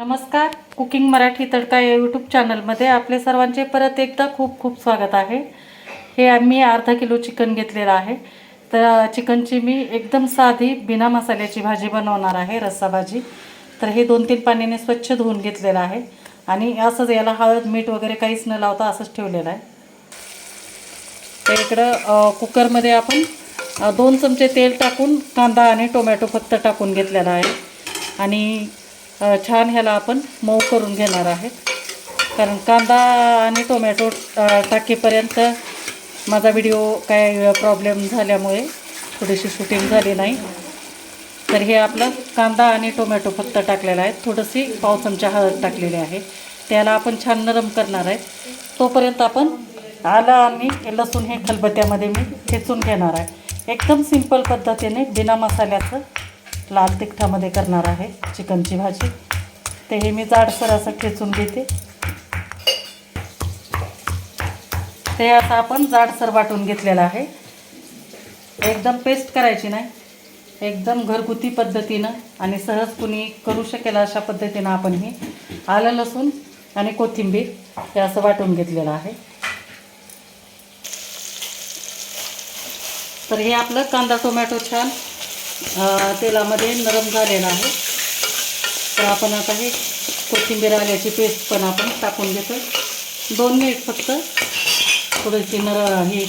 नमस्कार. कुकिंग मराठी तडका या यूट्यूब चॅनलमध्ये आपले सर्वांचे परत एकदा खूप खूप स्वागत आहे. हे आम्ही अर्धा किलो चिकन घेतलेलं आहे. तर चिकनची मी एकदम साधी बिना मसाल्याची भाजी बनवणार आहे रस्सा भाजी. तर हे दोन तीन पाण्याने स्वच्छ धुवून घेतलेलं आहे. आणि असंच याला हळद मीठ वगैरे काहीच न लावता असंच ठेवलेलं आहे. तर इकडं कुकरमध्ये आपण दोन चमचे तेल टाकून कांदा आणि टोमॅटो फक्त टाकून घेतलेला आहे. आणि छान ह्याला आपण मऊ करून घेणार आहेत. कारण कांदा आणि टोमॅटो टाकीपर्यंत माझा व्हिडिओ काय प्रॉब्लेम झाल्यामुळे थोडीशी शूटिंग झाली नाही. तर हे आपलं कांदा आणि टोमॅटो फक्त टाकलेला आहे. थोडीशी पाव चमचा हळद टाकलेली आहे. त्याला आपण छान नरम करणार आहे. तोपर्यंत आपण आलं आणि लसूण हे खलबत्त्यामध्ये मी ठेचून घेणार आहे. एकदम सिंपल पद्धतीने बिना मसाल्याचं लाल तिखटामध्ये करणार आहे चिकनची भाजी. ते हे मी जाडसर असं ठेचून घेते. ते आता आपण जाडसर वाटून घेतलेलं आहे. एकदम पेस्ट करायची नाही. एकदम घरगुती पद्धतीनं आणि सहज कुणी करू शकेल अशा पद्धतीनं आपण हे आलं लसूण आणि कोथिंबीर हे असं वाटून घेतलेलं आहे. तर हे आपलं कांदा टोमॅटो छान तेलामध्ये नरम झालेलं आहे. तर आपण आता हे कोथिंबीर आल्याची पेस्ट पण आपण टाकून घेतो दोन मिनिट फक्त थोडीशी नर हे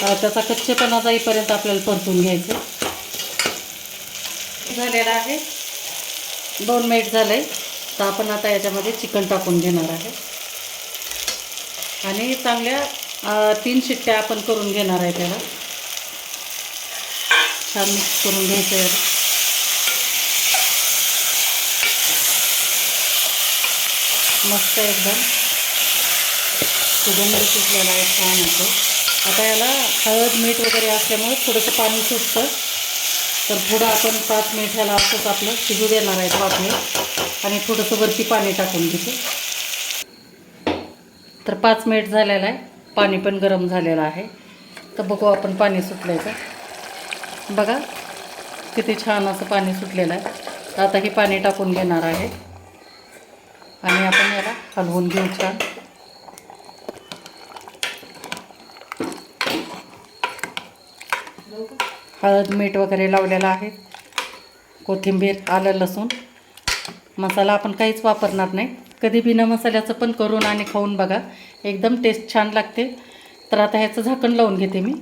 त्याचा कच्चेपणा जाईपर्यंत आपल्याला परतून घ्यायचं झालेलं आहे. दोन मिनिट झाले तर आपण आता याच्यामध्ये चिकन टाकून घेणार आहे. आणि चांगल्या तीन शिट्ट्या आपण करून घेणार आहे त्याला. असा मिक्स करून घ्यायचं. आहे मस्त एकदम. सुगंध सुटलेला आहे छान होतो आता याला हळद मीठ वगैरे असल्यामुळे थोडंसं पाणी सुटतं. तर थोडं आपण पाच मिनिट ह्याला असंच आपलं शिजू देणार आहे पाच मिनिट आणि थोडंसं वरती पाणी टाकून घेते. तर पाच मिनिट झालेलं आहे. पाणी पण गरम झालेलं आहे. तर बघू आपण पाणी सुटलं आहे का? बघा किती छान असं पाणी सुटलेलं आहे. तर आता हे पाणी टाकून घेणार आहे. आणि आपण याला हलवून घेऊ छान. हळद मीठ वगैरे लावलेलं आहे. कोथिंबीर आलं लसूण. मसाला आपण काहीच वापरणार नाही. कधी बिना मसाल्याचं पण करून आणि खाऊन बघा. एकदम टेस्ट छान लागते. तर आता ह्याचं झाकण लावून घेते मी.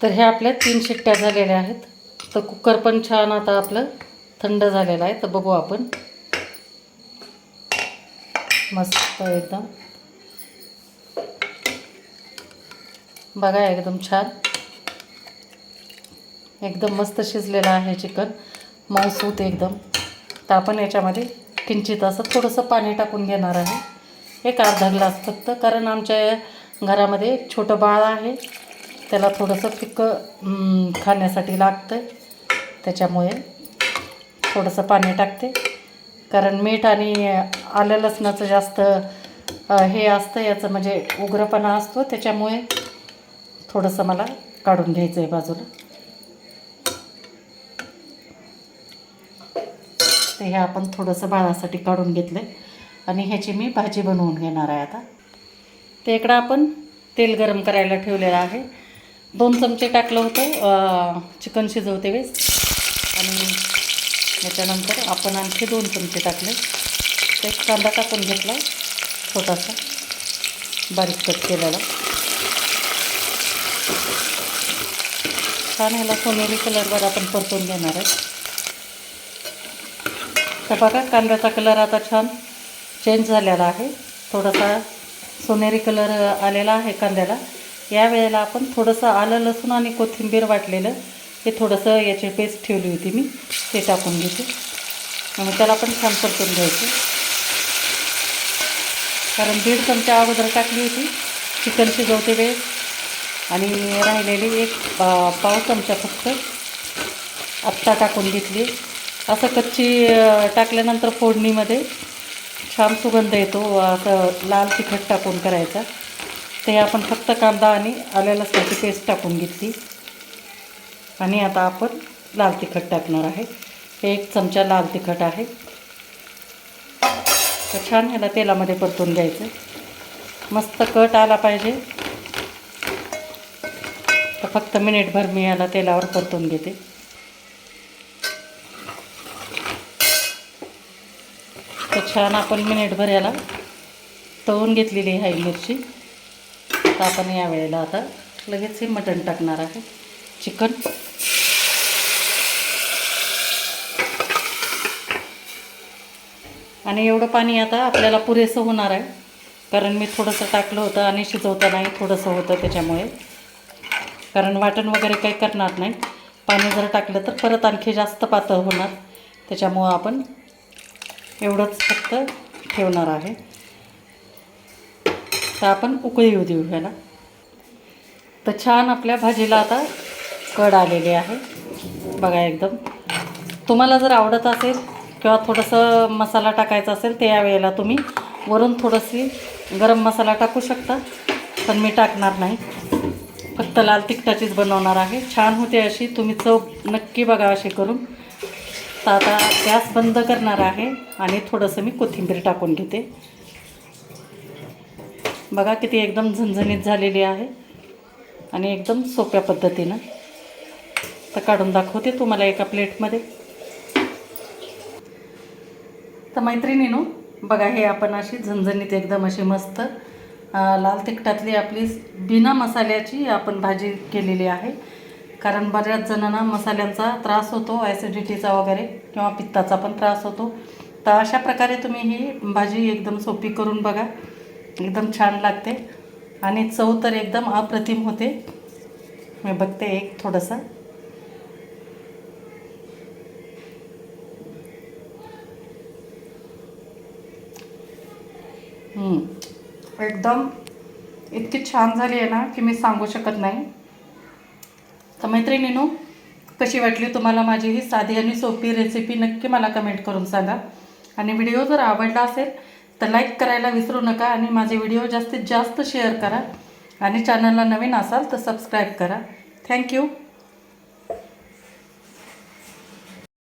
तर हे आपल्या तीन शिट्ट्या झालेल्या आहेत. तर कुकर पण छान आता आपलं थंड झालेलं आहे. तर बघू आपण. मस्त एकदम. बघा एकदम छान. एकदम मस्त शिजलेलं आहे चिकन. मऊसूत एकदम. तर आपण याच्यामध्ये किंचित असं थोडंसं पाणी टाकून घेणार आहे. एक अर्धा ग्लास फक्त कारण आमच्या घरामध्ये एक छोटं बाळ आहे. त्याला थोडंसं पिकं खाण्यासाठी लागतं त्याच्यामुळे थोडंसं पाणी टाकते. कारण मीठ आणि आलं लसणाचं जास्त हे असतं याचं म्हणजे उग्रपणा असतो. त्याच्यामुळे थोडंसं मला काढून घ्यायचं आहे बाजूला. ते हे आपण थोडंसं बाळासाठी काढून घेतलं आहे आणि ह्याची मी भाजी बनवून घेणार आहे आता. ते इकडं आपण तेल गरम करायला ठेवलेलं आहे. दोन चमचे टाकलं होतं चिकन शिजवते वेळेस. आणि त्याच्यानंतर आपण आणखी दोन चमचे टाकले. ते एक कांदा टाकून घेतला छोटासा बारीक कट केलेला. छान ह्याला सोनेरी कलरवर आपण परतून घेणार आहे. तर बघा कांद्याचा कलर आता छान चेंज झालेला आहे. थोडासा सोनेरी कलर आलेला आहे कांद्याला. या वेळेला आपण थोडंसं आलं लसूण आणि कोथिंबीर वाटलेलं हे थोडंसं याची पेस्ट ठेवली होती मी ते टाकून घेते. आणि त्याला पण छान परतून घ्यायचं. कारण दीड चमचा अगोदर टाकली होती चिकन शिजवते वेळेस आणि राहिलेली एक पाव चमचा फक्त आत्ता टाकून घेतली. असं कच्ची टाकल्यानंतर फोडणीमध्ये छान सुगंध येतो असं लाल तिखट टाकून करायचा. ते आपण फक्त कांदा आणि आल्या लसणाची पेस्ट टाकून घेतली. आणि आता आपण लाल तिखट टाकणार आहे. एक चमचा लाल तिखट आहे. तर छान ह्याला तेलामध्ये परतून घ्यायचं. मस्त कट आला पाहिजे. तर फक्त मिनिटभर मी याला तेलावर परतून घेते. तर छान आपण मिनिटभर याला तळून घेतलेली आहे मिरची. आता आपण या वेळेला आता लगेच हे मटण टाकणार आहे. चिकन. आणि एवढं पाणी आता आपल्याला पुरेसं होणार आहे. कारण मी थोडंसं टाकलं होतं आणि शिजवतानाही थोडंसं होतं त्याच्यामुळे. कारण वाटण वगैरे काही करणार नाही. पाणी जर टाकलं तर परत आणखी जास्त पातळ होणार. त्याच्यामुळं आपण एवढंच फक्त ठेवणार आहे. तर आपण उकळी येऊ देऊ ह्याला. तर छान आपल्या भाजीला आता कड आलेली आहे. बघा एकदम. तुम्हाला जर आवडत असेल किंवा थोडंसं मसाला टाकायचा असेल त्या वेळेला तुम्ही वरून थोडंशी गरम मसाला टाकू शकता. पण मी टाकणार नाही. फक्त लाल तिखटाचीच बनवणार आहे. छान होते अशी. तुम्ही चव नक्की बघा अशी करून. तर आता गॅस बंद करणार आहे आणि थोडंसं मी कोथिंबीर टाकून घेते. बघा किती एकदम झणझणीत झालेली आहे. आणि एकदम सोप्या पद्धतीनं. तर काढून दाखवते तुम्हाला एका प्लेटमध्ये. तर मैत्रिणीनो बघा हे आपण अशी झणझणीत एकदम अशी मस्त लाल तिखटातली आपली बिना मसाल्याची आपण भाजी केलेली आहे. कारण बऱ्याच जणांना मसाल्यांचा त्रास होतो ॲसिडिटीचा वगैरे किंवा पित्ताचा पण त्रास होतो. तर अशा प्रकारे तुम्ही ही भाजी एकदम सोपी करून बघा. एकदम छान लागते. आणि चव तर एकदम अप्रतिम होते. मी बघते एक थोडंसं. हम्म. एकदम इतकी छान झाली आहे ना की मी सांगू शकत नाही. तर मैत्रिणीनो कशी वाटली तुम्हाला माझी ही साधी आणि सोपी रेसिपी नक्की मला कमेंट करून सांगा. आणि व्हिडिओ जर आवडला असेल तर लाईक करायला विसरू नका आणि माझे व्हिडिओ जास्तीत जास्त शेअर करा. आणि चॅनलला नवीन असाल तर सबस्क्राईब करा. थँक्यू